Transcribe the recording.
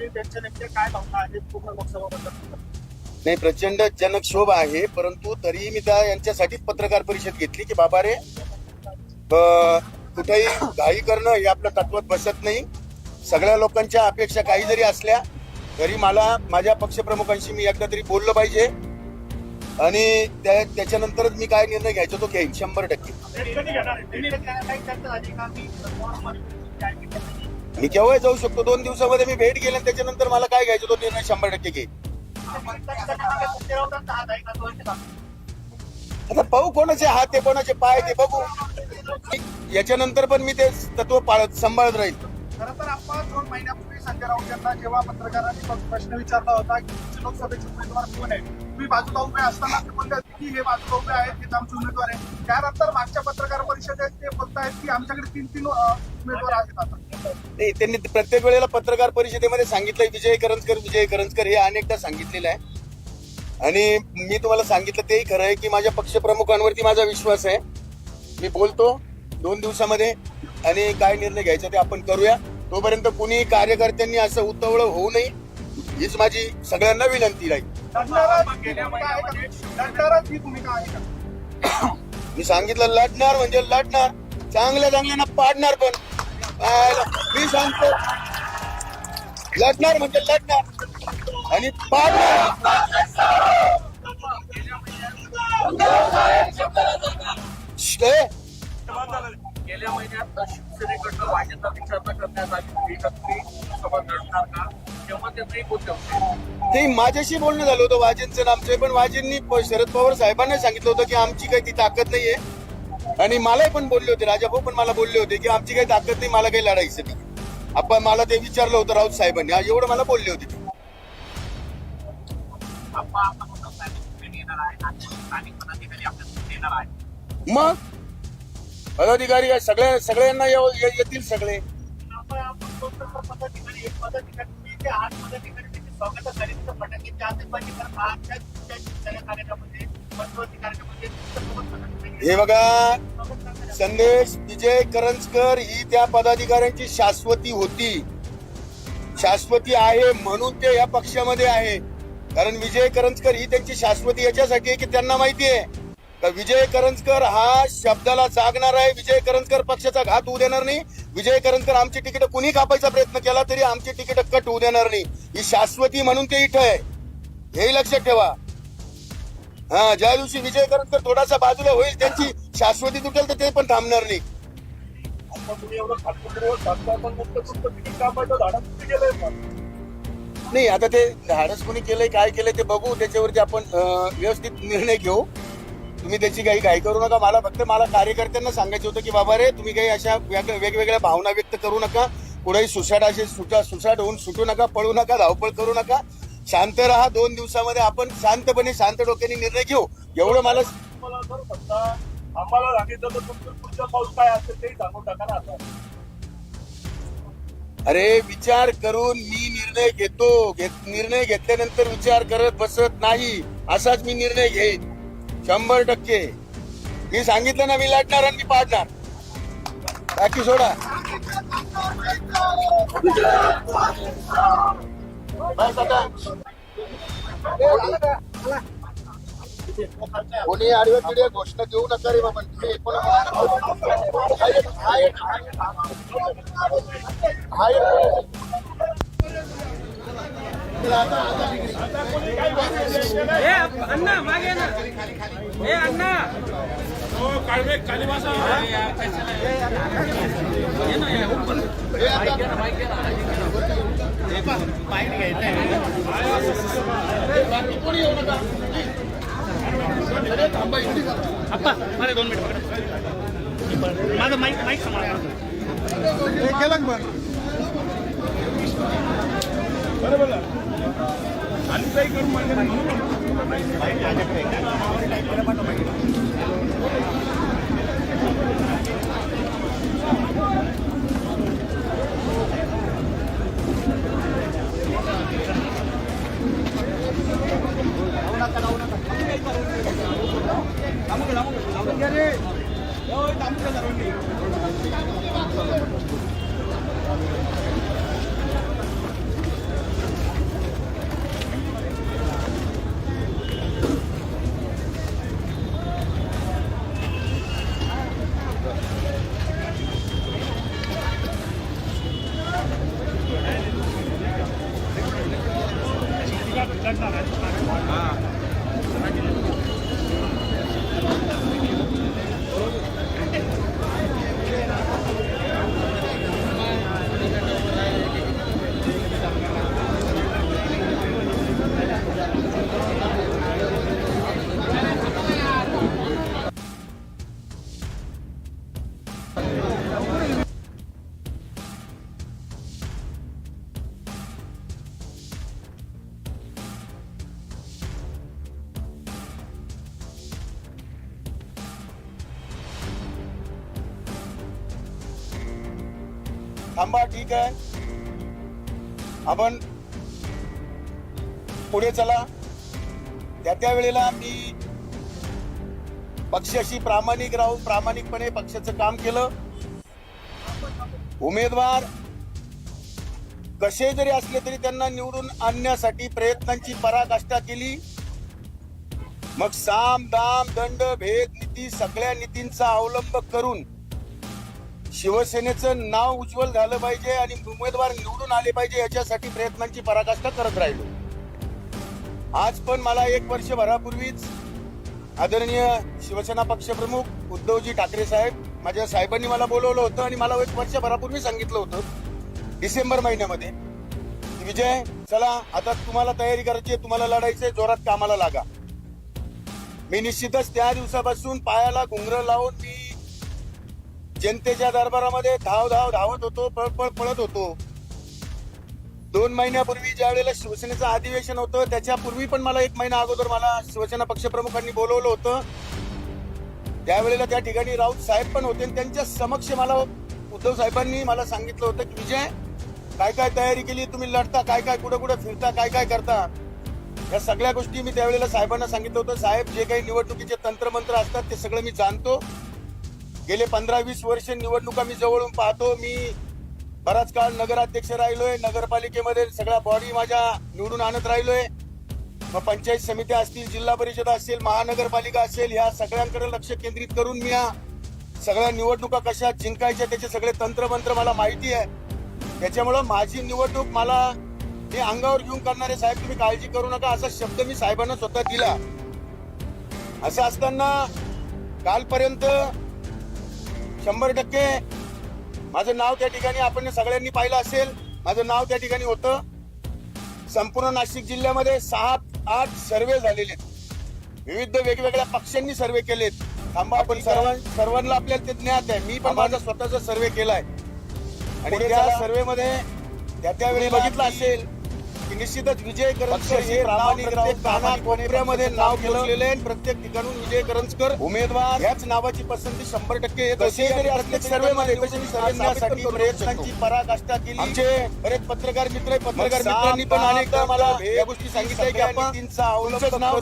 तुम्ही त्यांच्या नेमक्या काय भावना आहेत पूर्ण लोकसभा मतदारसंघात नाही प्रचंड जनक्षोभ आहे परंतु तरीही मी त्या यांच्यासाठीच पत्रकार परिषद घेतली की बाबा रे कुठेही घाई करणं हे आपल्या तत्वात बसत नाही सगळ्या लोकांच्या अपेक्षा काही जरी असल्या तरी मला माझ्या पक्षप्रमुखांशी मी एकदा तरी बोललं पाहिजे आणि त्या- त्याच्यानंतरच मी काय निर्णय घ्यायचो तो घेईन शंभर टक्के कधी घेणार आहे? त्यांनी काही चर्चा झाली का मी फोनमध्ये काय केलं? मी केव्हाही जाऊ शकतो दोन दिवसामध्ये मी भेट गेले आणि त्याच्यानंतर मला काय घ्यायचं तो निर्णय शंभर टक्के घेईन. आता पाहू कोणाचे हात ते कोणाचे पाय ते बघू. याच्यानंतर पण मी ते तत्व पाळत सांभाळत राहील. खरं तर आपण दोन महिन्यापूर्वी संजय राऊत यांना जेव्हा पत्रकारांनी प्रश्न विचारला होता की तुमचे लोकसभेचे उमेदवार कोण आहे तुम्ही बाजूला उभे असताना ते बोलले होते की हे बाजूला उभे आहेत हे आमचे उमेदवार आहे त्यानंतर मागच्या पत्रकार परिषदेत ते बोलतायत की आमच्याकडे तीन तीन उमेदवार आहेत आता. नाही त्यांनी प्रत्येक वेळेला पत्रकार परिषदेमध्ये सांगितलंय विजय करंजकर विजय करंजकर हे अनेकदा सांगितलेलं आहे. आणि मी तुम्हाला सांगितलं तेही खरं आहे की माझ्या पक्षप्रमुखांवरती माझा विश्वास आहे. मी बोलतो दोन दिवसामध्ये आणि काय निर्णय घ्यायचा ते आपण करूया. तोपर्यंत कुणी कार्यकर्त्यांनी असं उतावळं होऊ नये. हीच माझी सगळ्यांना विनंती राहील. मी सांगितलं लढणार म्हणजे लढणार. चांगल्या चांगल्यांना पाडणार पण. मी सांगतो. लढणार म्हणजे लढणार. आणि पाडणार. शिवसेनेकडनं विचारणा करण्यात आली होती. का तुम्ही सभा लढणार का? तेव्हा ते नाही बोलले होते. ते माझ्याशी बोलणं झालं होतं वाजेंचं नामचं पण वाजेंनी प- शरद पवार साहेबांना सांगितलं होतं की आमची काही ती ताकद नाहीये. आणि मलाही पण बोलले होते राजाभाऊ पण मला बोलले होते की आमची काही ताकद नाही मला काही लढायचं नाही. आपण मला ते विचारलं होतं राऊत साहेबांनी. हा, एवढं मला बोलले होते ते. आपण आता म्हणत नाही तुम्ही येणार आहे. आणि स्थानिक पदाधिकारी आपल्या येणार आहे मग? पदाधिकारी सगळ्या सगळ्यांना येतील सगळे. हे बघा संदेश विजय करंजकर ही त्या पदाधिकाऱ्यांची शाश्वती होती. शाश्वती आहे म्हणून ते या पक्षामध्ये आहे. कारण विजय करंजकर ही त्यांची शाश्वती याच्यासाठी आहे की त्यांना माहिती आहे. का विजय करंजकर हा शब्दाला जागणार आहे? विजय करंजकर पक्षाचा घात होऊ देणार नाही. विजय करंजकर आमची तिकीट कुणी कापायचा प्रयत्न केला तरी आमची तिकीट कट होऊ देणार नाही. ही शाश्वती म्हणून ते इथं आहे. हेही लक्षात ठेवा. हा ज्या दिवशी विजय करंजकर थोडासा बाजूला होईल त्यांची शाश्वती तुटेल तर ते पण थांबणार नाही. तर नाही आता ते धाडस कोणी केलंय काय केलंय ते बघू. त्याच्यावरती आपण व्यवस्थित निर्णय घेऊ. तुम्ही त्याची काही घाई करू नका. मला फक्त मला कार्यकर्त्यांना सांगायचं होतं की बाबा रे तुम्ही काही अशा वेग- वेगवेगळ्या भावना व्यक्त करू नका. कुठेही सुसाट असे सुटा सुसाट होऊन सुटू नका पळू नका धावपळ करू नका. शांत राहा. दोन दिवसामध्ये आपण शांतपणे शांत डोक्याने निर्णय घेऊ. एवढं मला आम्हाला पुढचं पाऊल काय असेल तेही सांगून टाका ना आता. अरे विचार करून मी निर्णय घेतो. घेत- निर्णय घेतल्यानंतर विचार करत बसत नाही. असाच मी निर्णय घेईन. शंभर टक्के. मी सांगितलं ना मी लढणार आणि मी पाडणार. बाकी सोडा. कोणी आडव्या तिडव्या घोषणा देऊ नका रे बाबा तुम्ही एकोणा अण्णा मागे ना. हे अण्णा. काळवे कालिबासा पाईट घ्यायचं कोणी येऊ नका अप्पा मला दोन मिनिट माझं माईक माईक सांभाळा केलं बरं? बरोबर अनपे करून म्हणजे थांबा ठीक आहे. आपण पुढे चला. त्या त्या वेळेला मी पक्षाशी प्रामाणिक राहून प्रामाणिकपणे पक्षाचं काम केलं. उमेदवार कसे जरी असले तरी त्यांना निवडून आणण्यासाठी प्रयत्नांची पराकाष्ठा केली. मग साम दाम दंड भेद नीती सगळ्या नीतींचा अवलंब करून शिवसेनेचं नाव उज्ज्वल झालं पाहिजे आणि उमेदवार निवडून आले पाहिजे याच्यासाठी प्रयत्नांची पराकाष्ठा करत राहिलो. आज पण मला एक वर्षभरापूर्वीच आदरणीय शिवसेना पक्षप्रमुख उद्धवजी ठाकरे साहेब माझ्या साहेबांनी मला बोलवलं होतं आणि मला एक वर्षभरापूर्वी सांगितलं होतं डिसेंबर महिन्यामध्ये विजय चला आता तुम्हाला तयारी करायची आहे तुम्हाला लढायचंय जोरात कामाला लागा. मी निश्चितच त्या दिवसापासून पायाला घुंगर लावून मी जनतेच्या दरबारामध्ये धाव धाव धावत होतो पळ पळ पळत होतो. दोन महिन्यापूर्वी ज्या वेळेला शिवसेनेचं अधिवेशन होतं त्याच्यापूर्वी पण मला एक महिना अगोदर मला शिवसेना पक्षप्रमुखांनी बोलवलं होतं. त्यावेळेला त्या ठिकाणी राऊत साहेब पण होते आणि त्यांच्या समक्ष मला उद्धव साहेबांनी मला सांगितलं होतं की विजय काय काय तयारी केली? तुम्ही लढता काय काय कुठं कुठं फिरता काय काय करता? या सगळ्या गोष्टी मी त्यावेळेला साहेबांना सांगितलं होतं. साहेब जे काही निवडणुकीचे तंत्रमंत्र असतात ते सगळं मी जाणतो. गेले पंधरा वीस वर्ष निवडणुका मी जवळून पाहतो. मी बराच काळ नगराध्यक्ष राहिलोय. नगरपालिकेमध्ये सगळ्या बॉडी माझ्या निवडून आणत राहिलोय. मग पंचायत समित्या असतील जिल्हा परिषद असेल महानगरपालिका असेल ह्या सगळ्यांकडे लक्ष केंद्रित करून मी या सगळ्या निवडणुका कशा जिंकायच्या त्याचे सगळे तंत्रमंत्र मला माहिती आहे. त्याच्यामुळं माझी निवडणूक मला हे अंगावर घेऊन करणारे साहेब तुम्ही काळजी करू नका. असा शब्द मी साहेबांना स्वतः दिला. असं असताना कालपर्यंत शंभर टक्के. माझं नाव त्या ठिकाणी आपण सगळ्यांनी पाहिलं असेल. माझं नाव त्या ठिकाणी होतं. संपूर्ण नाशिक जिल्ह्यामध्ये सात आठ सर्वे झालेले. विविध वेगवेगळ्या पक्षांनी सर्वे केलेत. थांबा आपण सर्व सर्वांना आपल्याला ते ज्ञात आहे. मी पण माझा स्वतःचा सर्वे केलाय. आणि त्या सर्वे मध्ये त्या त्यावेळी बघितलं असेल निश्चितच विजय करंजकर हे प्रामाणिक राहून कानाकोपऱ्यामध्ये नाव पोहोचलेले आहे प्रत्येक ठिकाणून विजय करंजकर उमेदवार याच नावाची पसंती शंभर टक्के येत प्रत्येक सर्वे मध्ये सर्वांसाठी प्रयत्नांची पराकाष्ठा केली. आमचे बरेच पत्रकार मित्र पत्रकार मित्रांनी पण अनेकदा मला या गोष्टी सांगितल्या की आपण अवलंब नाव